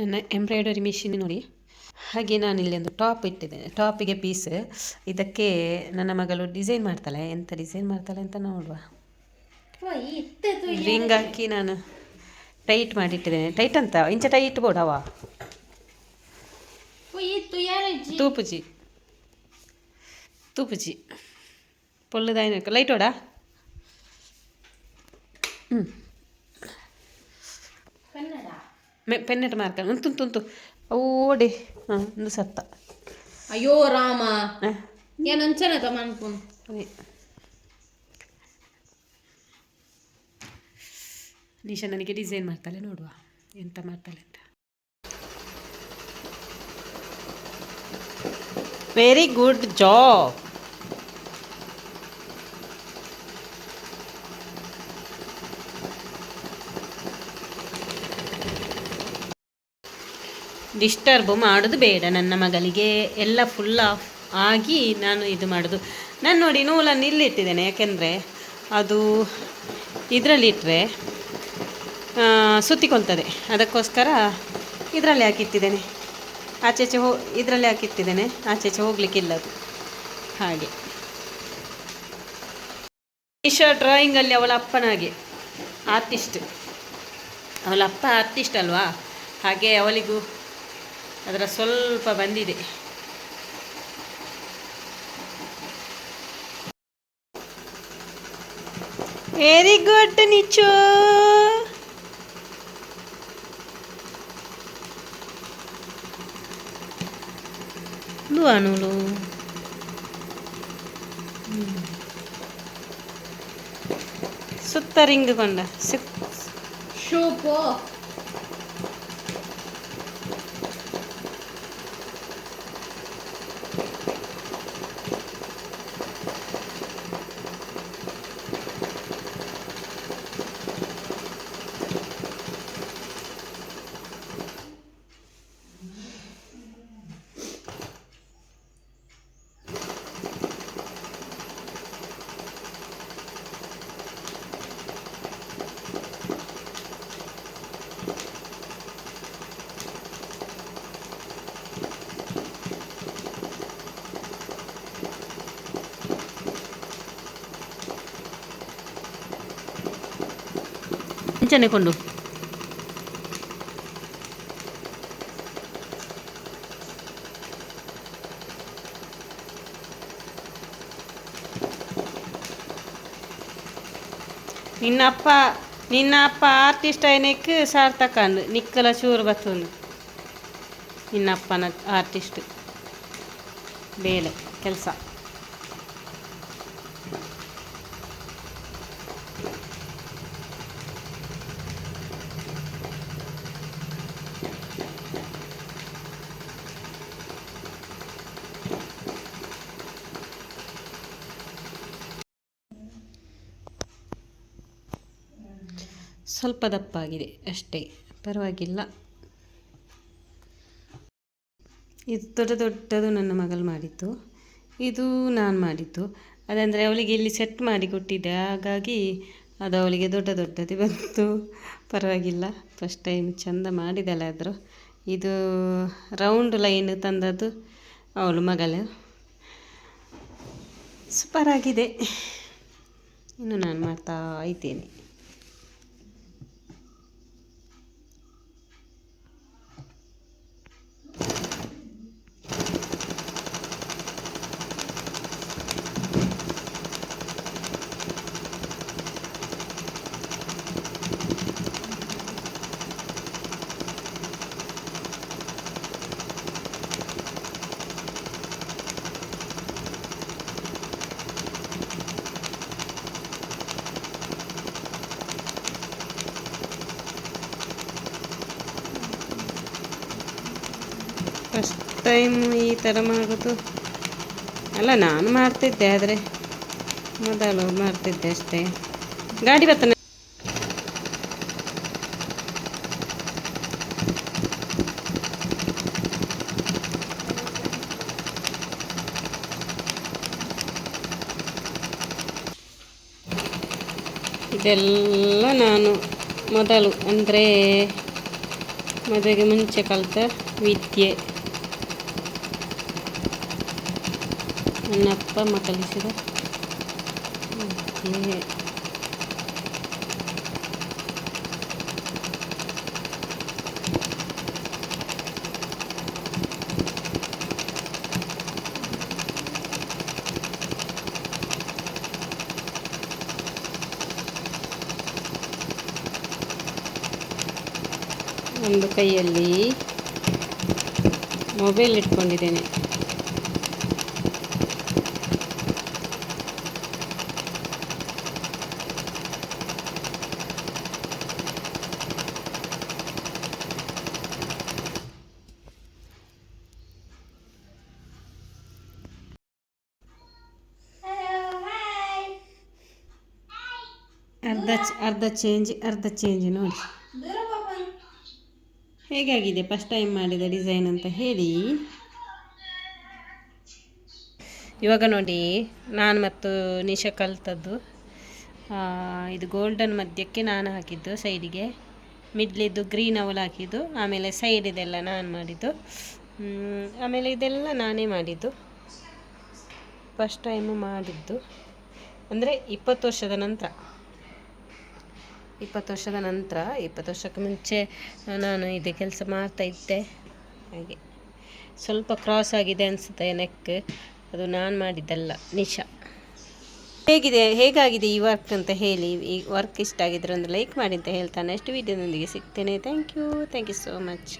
ನನ್ನ embroidery machine ನೋಡಿ. ಹಾಗೆ ನಾನು ಇಲ್ಲಿ ಒಂದು ಟಾಪ್ ಇಟ್ಟಿದ್ದೇನೆ ಟಾಪಿಗೆ ಪೀಸ್ ಇದಕ್ಕೆ ನನ್ನ ಮಗಳು ಡಿಸೈನ್ ಮಾಡ್ತಾಳೆ. ಎಂತ ಡಿಸೈನ್ ಮಾಡ್ತಾಳೆ ಅಂತ ನೋಡುವ. ರಿಂಗ್ ಹಾಕಿ ನಾನು ಟೈಟ್ ಮಾಡಿಟ್ಟಿದ್ದೇನೆ. ಟೈಟ್ ಅಂತ? ಇಂಚ ಟೈಟ್ ಬೋಡವ ತೂಪುಜಿ. ತೂಪುಜಿ. ಪೊಳ್ಳುದಾಯಿನ ಲೈಟ್ ಓಡಾ ಹ್ಞೂ ಮೆ ಪೆನ್ನೆಟ್ ಮಾರ್ಕ. ತುಂತು ತುಂತು ಓಡಿ ಹಾಂ ಒಂದು ಸತ್ತ. ಅಯ್ಯೋ ರಾಮ. ಏನು ಅಂಚನ ತಮನ್ಪುನ್ ಅದೇ ನಿಶಾ ನನಗೆ ಡಿಸೈನ್ ಮಾಡ್ತಾಳೆ ನೋಡುವ. ಎಂತ ಮಾಡ್ತಾಳೆ ಅಂತ. ವೆರಿ ಗುಡ್ ಜಾಬ್ ಡಿಸ್ಟರ್ಬ್ ಮಾಡೋದು ಬೇಡ ನನ್ನ ಮಗಳಿಗೆ. ಎಲ್ಲ ಫುಲ್ ಆಫ್ ಆಗಿ ನಾನು ಇದು ಮಾಡೋದು. ನಾನು ನೋಡಿ ನೂಲನ್ನು ಇಲ್ಲಿಟ್ಟಿದ್ದೇನೆ, ಯಾಕೆಂದರೆ ಅದು ಇದರಲ್ಲಿಟ್ಟರೆ ಸುತ್ತಿಕೊಳ್ತದೆ ಅದಕ್ಕೋಸ್ಕರ ಇದರಲ್ಲಿ ಹಾಕಿಟ್ಟಿದ್ದೇನೆ. ಆಚೆಚೆ ಹೋ, ಇದರಲ್ಲಿ ಹಾಕಿಟ್ಟಿದ್ದೇನೆ. ಆಚೆಚೆ ಹೋಗಲಿಕ್ಕಿಲ್ಲ ಅದು. ಹಾಗೆ. ಈಶಾ ಡ್ರಾಯಿಂಗಲ್ಲಿ ಅವಳ ಅಪ್ಪನಾಗೆ ಆರ್ಟಿಸ್ಟ್ ಅವಳ ಅಪ್ಪ ಆರ್ಟಿಸ್ಟ್ ಅಲ್ವಾ? ಹಾಗೆ ಅವಳಿಗೂ ಅದರ ಸ್ವಲ್ಪ ಬಂದಿದೆ. ವೆರಿ ಗುಡ್ ನಿಚು ಅನುಲು ಸುತ್ತ ರಿಂಗ್ ಕೊಂಡ ಸುತ್ತ ಶೂಪು ಅಂಚನೆ ಕೊಂಡು ನಿನ್ನ ಅಪ್ಪ ನಿನ್ನ ಅಪ್ಪ ಆರ್ಟಿಸ್ಟ್ ಐನಕ್ಕೆ ಸಾರ್ಥಕಂಡು ನಿಕ್ಕಲ ಚೂರು ಬತ್ತುಂಡು ನಿನ್ನ ಅಪ್ಪನ ಆರ್ಟಿಸ್ಟ್ ಬೇಲೆ ಕೆಲಸ ಸ್ವಲ್ಪ ದಪ್ಪಾಗಿದೆ ಅಷ್ಟೇ. ಪರವಾಗಿಲ್ಲ. ಇದು ದೊಡ್ಡ ದೊಡ್ಡದು ನನ್ನ ಮಗಳು ಮಾಡಿದ್ದು. ಇದು ನಾನು ಮಾಡಿದ್ದು. ಅದಂದರೆ ಅವಳಿಗೆ ಇಲ್ಲಿ ಸೆಟ್ ಮಾಡಿ ಕೊಟ್ಟಿದ್ದೆ. ಹಾಗಾಗಿ ಅದು ಅವಳಿಗೆ ದೊಡ್ಡ ದೊಡ್ಡದು ಬಂತು. ಪರವಾಗಿಲ್ಲ. ಫಸ್ಟ್ ಟೈಮ್ ಚೆಂದ ಮಾಡಿದಳೆ ಆದರೂ. ಇದು ರೌಂಡ್ ಲೈನ್ ತಂದದ್ದು ಅವಳು ಮಗಳು. ಸೂಪರ್ ಆಗಿದೆ. ಇನ್ನು ನಾನು ಮಾಡ್ತಾ ಇದ್ದೇನೆ. ಫಸ್ಟ್ ಟೈಮ್ ಈ ಥರ ಮಾಡೋದು. ಅಲ್ಲ, ನಾನು ಮಾಡ್ತಿದ್ದೆ, ಆದರೆ ಮೊದಲು ಮಾಡ್ತಿದ್ದೆ ಅಷ್ಟೇ. ಗಾಡಿ ಬರ್ತಾನೆ. ಇದೆಲ್ಲ ನಾನು ಮೊದಲು, ಅಂದರೆ ಮದುವೆಗೆ ಮುಂಚೆ ಕಲಿತ ವಿದ್ಯೆ. ನನ್ನ ಅಪ್ಪ ಅಮ್ಮ ಕಲಿಸಿದ ಒಂದು ಕೈಯಲ್ಲಿ ಮೊಬೈಲ್ ಇಟ್ಕೊಂಡಿದ್ದೇನೆ. ಅರ್ಧ ಅರ್ಧ ಚೇಂಜ್ ಅರ್ಧ ಚೇಂಜ್ ನೋಡಿ. ಹೇಗಾಗಿದೆ ಫಸ್ಟ್ ಟೈಮ್ ಮಾಡಿದ ಡಿಸೈನ್ ಅಂತ ಹೇಳಿ? ಇವಾಗ ನೋಡಿ, ನಾನು ಮತ್ತು ನಿಶ ಕಲ್ತದ್ದು. ಇದು ಗೋಲ್ಡನ್ ಮಧ್ಯಕ್ಕೆ ನಾನು ಹಾಕಿದ್ದು ಸೈಡಿಗೆ ಮಿಡ್ಲಿದ್ದು ಗ್ರೀನ್ ಅವಲ್ ಹಾಕಿದ್ದು, ಆಮೇಲೆ ಸೈಡ್ ಇದೆಲ್ಲ ನಾನು ಮಾಡಿದ್ದು. ಆಮೇಲೆ ಇದೆಲ್ಲ ನಾನೇ ಮಾಡಿದ್ದು. ಫಸ್ಟ್ ಟೈಮು ಮಾಡಿದ್ದು. ಅಂದರೆ ಇಪ್ಪತ್ತು ವರ್ಷದ ನಂತರ. ಇಪ್ಪತ್ತು ವರ್ಷದ ನಂತರ, ಇಪ್ಪತ್ತು ವರ್ಷಕ್ಕೆ ಮುಂಚೆ ನಾನು ಇದೆ ಕೆಲಸ ಮಾಡ್ತಾ ಇದ್ದೆ. ಹಾಗೆ. ಸ್ವಲ್ಪ ಕ್ರಾಸ್ ಆಗಿದೆ ಅನಿಸುತ್ತೆ ನೆಕ್ ಅದು ನಾನು ಮಾಡಿದ್ದಲ್ಲ, ನಿಶಾ. ಹೇಗಿದೆ, ಹೇಗಾಗಿದೆ ಈ ವರ್ಕ್ ಅಂತ ಹೇಳಿ, ಈ ವರ್ಕ್ ಇಷ್ಟ ಆಗಿದ್ರೆ ಒಂದು ಲೈಕ್ ಮಾಡಿ ಅಂತ ಹೇಳ್ತಾ ನೆಕ್ಸ್ಟ್ ವೀಡಿಯೋದೊಂದಿಗೆ ಸಿಗ್ತೇನೆ. Thank you thank you so much